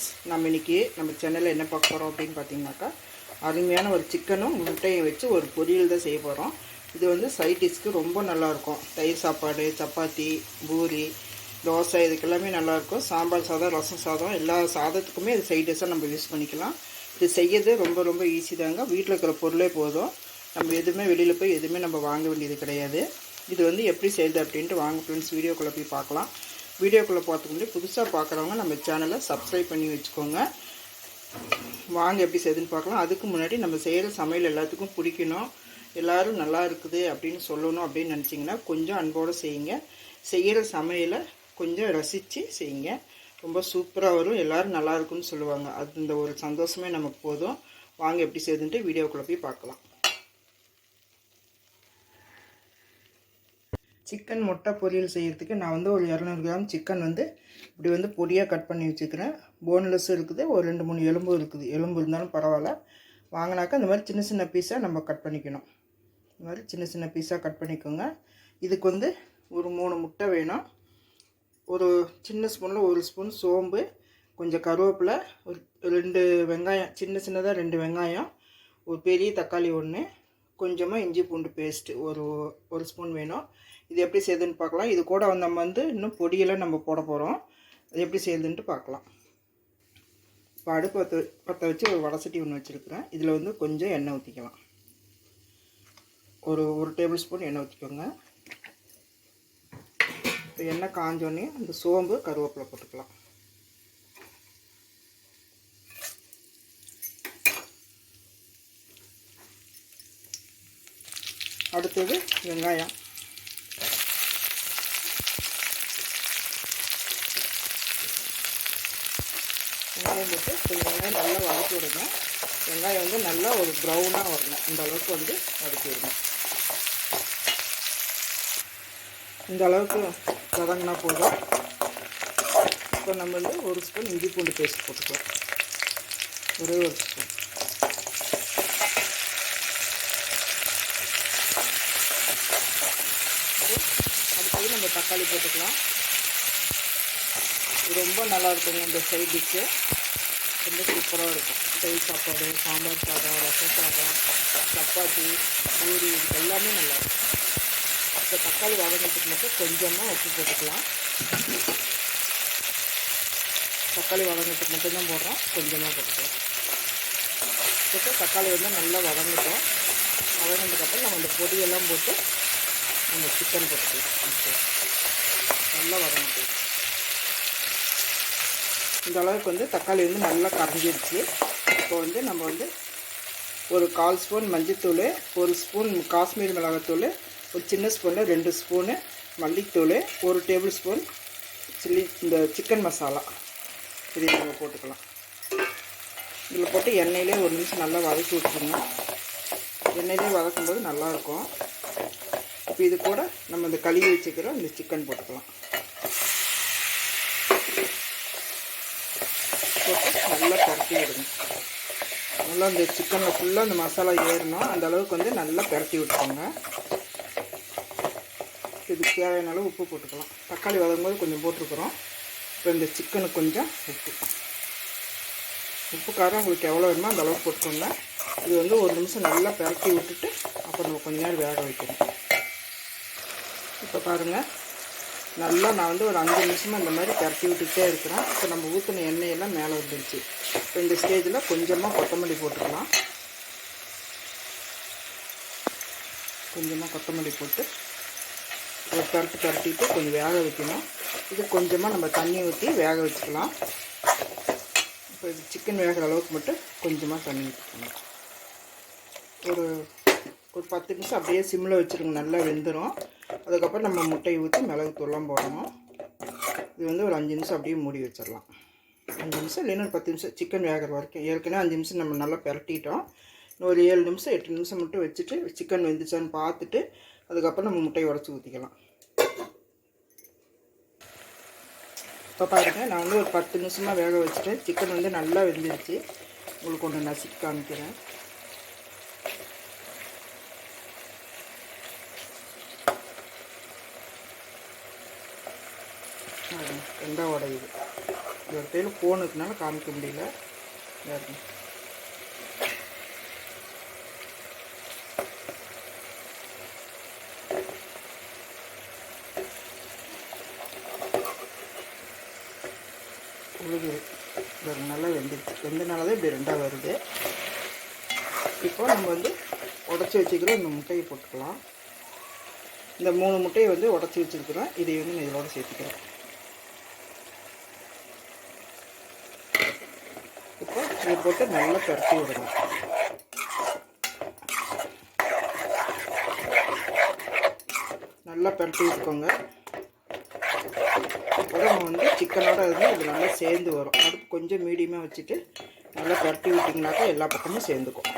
Friends நம்ம இன்றைக்கி நம்ம சேனலில் என்ன பார்க்க போகிறோம் அப்படின்னு பார்த்தீங்கன்னாக்கா அருமையான ஒரு சிக்கனும் முட்டையும் வச்சு ஒரு பொரியல் தான் செய்ய போகிறோம் இது வந்து சைட் டிஷ்க்கு ரொம்ப நல்லாயிருக்கும் தயிர் சாப்பாடு சப்பாத்தி பூரி தோசை இதுக்கெல்லாமே நல்லாயிருக்கும் சாம்பார் சாதம் ரசம் சாதம் எல்லா சாதத்துக்குமே இது சைட் டிஷ்ஷாக நம்ம யூஸ் பண்ணிக்கலாம். இது செய்யறது ரொம்ப ரொம்ப ஈஸி தாங்க. வீட்டில் இருக்கிற பொருளே போதும். நம்ம எதுவுமே வெளியில் போய் எதுவுமே நம்ம வாங்க வேண்டியது கிடையாது. இது வந்து எப்படி செய்யுது அப்படின்ட்டு வாங்க ஃப்ரெண்ட்ஸ் வீடியோக்குள்ளே போய் பார்க்கலாம். வீடியோக்குள்ளே போகிறதுக்கு முன்னாடி புதுசாக பார்க்குறவங்க நம்ம சேனலை சப்ஸ்கிரைப் பண்ணி வச்சுக்கோங்க. வாங்க எப்படி செய்யுதுன்னு பார்க்கலாம். அதுக்கு முன்னாடி நம்ம செய்கிற சமையல் எல்லாத்துக்கும் பிடிக்கணும். எல்லோரும் நல்லா இருக்குது அப்படின்னு சொல்லணும் அப்படின்னு நினச்சிங்கன்னா கொஞ்சம் அன்போடு செய்யுங்க. செய்கிற சமையலை கொஞ்சம் ரசித்து செய்யுங்க. ரொம்ப சூப்பராக வரும். எல்லோரும் நல்லாயிருக்குன்னு சொல்லுவாங்க. அது இந்த ஒரு சந்தோஷமே நமக்கு போதும். வாங்க எப்படி செய்துன்ட்டு வீடியோக்குள்ளே போய் பார்க்கலாம். சிக்கன் முட்டை பொரியல் செய்கிறதுக்கு நான் வந்து ஒரு இரநூறு கிராம் சிக்கன் வந்து இப்படி வந்து பொடியாக கட் பண்ணி வச்சுக்கிறேன். போன்லெஸ்ஸும் இருக்குது ஒரு ரெண்டு மூணு எலும்பும் இருக்குது. எலும்பு இருந்தாலும் பரவாயில்ல. வாங்கினாக்கா இந்த மாதிரி சின்ன சின்ன பீஸாக நம்ம கட் பண்ணிக்கணும். இந்த மாதிரி சின்ன சின்ன பீஸாக கட் பண்ணிக்கோங்க. இதுக்கு வந்து ஒரு மூணு முட்டை வேணும். ஒரு சின்ன ஸ்பூனில் ஒரு ஸ்பூன் சோம்பு கொஞ்சம் கருவேப்பிலை ஒரு ரெண்டு வெங்காயம் சின்ன சின்னதாக ரெண்டு வெங்காயம் ஒரு பெரிய தக்காளி ஒன்று கொஞ்சமாக இஞ்சி பூண்டு பேஸ்ட்டு ஒரு ஒரு ஸ்பூன் வேணும். இது எப்படி செய்யுதுன்னு பார்க்கலாம். இது கூட வந்து நம்ம வந்து இன்னும் பொடியெல்லாம் நம்ம போட போகிறோம் அது எப்படி செய்யுதுன்ட்டு பார்க்கலாம். இப்போ அடுப்பு பற்ற பற்ற வச்சு ஒரு வடை சட்டி ஒன்று வச்சுருக்குறேன். இதில் வந்து கொஞ்சம் எண்ணெய் ஊற்றிக்கலாம் ஒரு ஒரு டேபிள் ஸ்பூன் எண்ணெய் ஊற்றிக்கோங்க இப்போ எண்ணெய் காஞ்சோடனே அந்த சோம்பு கருவேப்பிலை போட்டுக்கலாம். அடுத்தது வெங்காயம். வெங்காயம் போட்டு கொஞ்சம் வெங்காயம் நல்லா வதக்கி விடுங்க வெங்காயம் வந்து நல்லா ஒரு ப்ரௌனாக வரணும். இந்த அளவுக்கு வந்து வதக்கி விடுங்க இந்த அளவுக்கு வதங்கினா போதும். இப்போ நம்ம வந்து ஒரு ஸ்பூன் இஞ்சி பூண்டு பேஸ்ட் போட்டுக்கலாம். ஒரே ஒரு ஸ்பூன் அடுத்தது நம்ம தக்காளி போட்டுக்கலாம். ரொம்ப நல்லா இருக்குங்க இந்த சைட் டிஷ்ஷு ரொம்ப சூப்பராக இருக்கும். தயிர் சாப்பாடு சாம்பார் சாதம் ரசம் சாதம் சப்பாத்தி பூரி இது எல்லாமே நல்லா இருக்கும் இப்போ தக்காளி வதங்கிறதுக்கு மட்டும் கொஞ்சமாக உப்பு போட்டுக்கலாம். தக்காளி வதங்கிறதுக்கு மட்டும்தான் போடுறோம் கொஞ்சமாக போட்டுக்கலாம். போட்டு தக்காளி வந்து நல்லா வதங்கிட்டோம். வதங்கினதுக்கப்புறம் நம்ம இந்த பொடியெல்லாம் போட்டு நம்ம சிக்கன் போட்டுக்கலாம். நல்லா வதங்கிட்டு இந்த அளவுக்கு வந்து தக்காளி வந்து நல்லா கரைஞ்சிருச்சு. இப்போ வந்து நம்ம வந்து ஒரு கால் ஸ்பூன் மஞ்சத்தூள் ஒரு ஸ்பூன் காஷ்மீர் மிளகாத்தூள் ஒரு சின்ன ஸ்பூனில் ரெண்டு ஸ்பூனு மல்லித்தூள் ஒரு டேபிள் ஸ்பூன் சில்லி இந்த சிக்கன் மசாலா. இதை நம்ம போட்டுக்கலாம். இதில் போட்டு எண்ணெயிலே ஒரு நிமிஷம் நல்லா வதக்கி விட்டுருங்க. எண்ணெயிலே வதக்கும்போது நல்லாயிருக்கும். இப்போ இது கூட நம்ம இந்த கழுவி வச்சுக்கிறோம் இந்த சிக்கன் போட்டுக்கலாம். போட்டு நல்லா பரட்டி விடுங்க. நல்லா இந்த சிக்கனில் ஃபுல்லாக அந்த மசாலா ஏறணும் அந்த அளவுக்கு வந்து நல்லா பரட்டி விட்டுக்கோங்க. இதுக்கு தேவையான அளவு உப்பு போட்டுக்கலாம். தக்காளி வதங்கும்போது கொஞ்சம் போட்டிருக்குறோம். இப்போ இந்த சிக்கனுக்கு கொஞ்சம் உப்பு. உப்பு காரம் உங்களுக்கு எவ்வளோ வேணுமோ அந்த அளவுக்கு போட்டுக்கோங்க. இது வந்து ஒரு நிமிஷம் நல்லா பரட்டி விட்டுட்டு அப்புறம் நம்ம கொஞ்ச நேரம் வேக வைக்கணும். இப்போ பாருங்கள் நல்லா நான் வந்து ஒரு அஞ்சு நிமிஷமாக இந்த மாதிரி பரட்டி விட்டுக்கிட்டே இருக்கிறேன். இப்போ நம்ம ஊற்றின எண்ணெயெல்லாம் மேலே வந்துருச்சு. இப்போ இந்த ஸ்டேஜில் கொஞ்சமாக கொத்தமல்லி போட்டுக்கலாம். கொஞ்சமாக கொத்தமல்லி போட்டு அதை பரட்டி பரட்டிட்டு கொஞ்சம் வேக வைக்கணும். இது கொஞ்சமாக நம்ம தண்ணி ஊற்றி வேக வச்சுக்கலாம். இப்போ இது சிக்கன் வேகிற அளவுக்கு மட்டும் கொஞ்சமாக தண்ணி ஊற்றிக்கணும் ஒரு ஒரு பத்து நிமிஷம் அப்படியே சிம்மில் வச்சுருங்க நல்லா வெந்துடும் அதுக்கப்புறம் நம்ம முட்டையை ஊற்றி மிளகு தூள்லாம் போடணும். இது வந்து ஒரு அஞ்சு நிமிஷம் அப்படியே மூடி வச்சிடலாம். அஞ்சு நிமிஷம் இல்லைன்னா ஒரு பத்து நிமிஷம் சிக்கன் வேகிற வரைக்கும். ஏற்கனவே அஞ்சு நிமிஷம் நம்ம நல்லா பிரட்டிட்டோம். இன்னும் ஒரு ஏழு நிமிஷம் எட்டு நிமிஷம் மட்டும் வச்சுட்டு சிக்கன் வெந்துச்சான்னு பார்த்துட்டு அதுக்கப்புறம் நம்ம முட்டையை உடச்சி ஊற்றிக்கலாம் இப்போ பாருங்கள் நான் வந்து ஒரு பத்து நிமிஷமாக வேக வச்சுட்டேன். சிக்கன் வந்து நல்லா வெந்துருச்சு. உங்களுக்கு ஒன்று நசுக்கி காமிக்கிறேன். ரெண்டாக உடையுது இந்த டைம் ஃபோன் இருக்கனால காமிக்க முடியல. பாருங்க. உழுது பாருங்க, நல்லா வெந்துடுச்சு வெந்தனால தான் இப்படி ரெண்டாக வருது. இப்போ நம்ம வந்து உடச்சி வச்சுக்கிற இந்த முட்டையை போட்டுக்கலாம். இந்த மூணு முட்டையை வந்து உடச்சி வச்சுருக்குறோம். இதை வந்து நான் இதோட சேர்த்துக்கிறேன் இப்போ இதை போட்டு நல்லா பரட்டி விடணும். நல்லா பரட்டி விட்டுக்கோங்க. அப்போ நம்ம வந்து சிக்கனோட இருந்து இது நல்லா சேர்ந்து வரும். அடுப்பு கொஞ்சம் மீடியமாக வச்சுட்டு நல்லா பரட்டி விட்டிங்கனாக்கா எல்லா பக்கமும் சேர்ந்துக்கும்.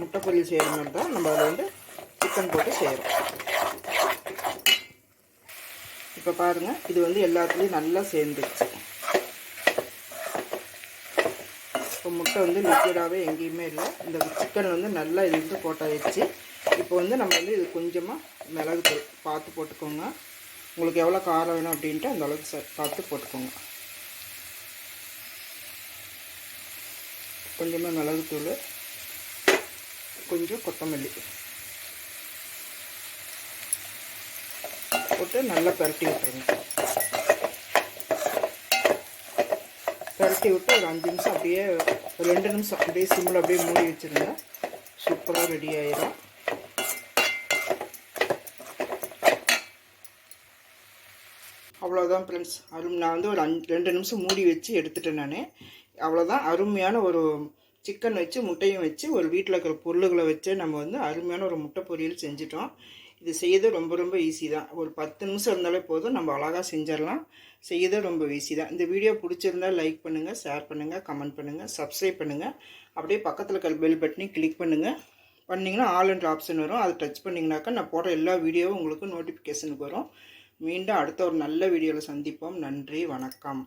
முட்டை பொரியல் செய்கிற மாதிரி தான் நம்ம அதில் வந்து சிக்கன் போட்டு செய்கிறோம் இப்போ பாருங்கள் இது வந்து எல்லாத்துலேயும் நல்லா சேர்ந்துருச்சு. இப்போ முட்டை வந்து லிக்விடாகவே எங்கேயுமே இல்லை. இந்த சிக்கன் வந்து நல்லா இது வந்து போட்டாயிடுச்சு இப்போ வந்து நம்ம வந்து இது கொஞ்சமாக மிளகுத்தூள் பார்த்து போட்டுக்கோங்க. உங்களுக்கு எவ்வளோ காரம் வேணும் அப்படின்ட்டு அந்த அளவுக்கு பார்த்து போட்டுக்கோங்க. கொஞ்சமாக மிளகுத்தூள் கொஞ்சம் கொத்தமல்லி. போட்டு நல்லா பரட்டி விட்டுருங்க. பரட்டி விட்டு ஒரு அஞ்சு நிமிஷம் அப்படியே ஒரு ரெண்டு நிமிஷம் அப்படியே சிம்மில் அப்படியே மூடி வச்சுருங்க சூப்பராக ரெடி ஆயிடும் அவ்வளோதான் ஃப்ரெண்ட்ஸ் அரும் நான் வந்து ஒரு அஞ்சு ரெண்டு நிமிஷம் மூடி வச்சு எடுத்துட்டேன் நான். அவ்வளோதான் அருமையான ஒரு சிக்கன் வச்சு முட்டையும் வச்சு ஒரு வீட்டில் இருக்கிற பொருளுகளை வச்சு நம்ம வந்து அருமையான ஒரு முட்டை பொரியல் செஞ்சிட்டோம். இது செய்யறது ரொம்ப ரொம்ப ஈஸி தான். ஒரு பத்து நிமிஷம் இருந்தாலே போதும் நம்ம அழகாக செஞ்சிடலாம். செய்யறது ரொம்ப ஈஸி தான். இந்த வீடியோ பிடிச்சிருந்தா லைக் பண்ணுங்கள் ஷேர் பண்ணுங்கள் கமெண்ட் பண்ணுங்கள் சப்ஸ்கிரைப் பண்ணுங்கள் அப்படியே பக்கத்தில் இருக்கிற பெல் பட்டனையும் கிளிக் பண்ணுங்கள் பண்ணிங்கன்னா ஆல் ஆப்ஷன் வரும். அதை டச் பண்ணிங்கனாக்கா நான் போடுற எல்லா வீடியோவும் உங்களுக்கு நோட்டிஃபிகேஷனுக்கு வரும். மீண்டும் அடுத்த ஒரு நல்ல வீடியோவில் சந்திப்போம். நன்றி வணக்கம்.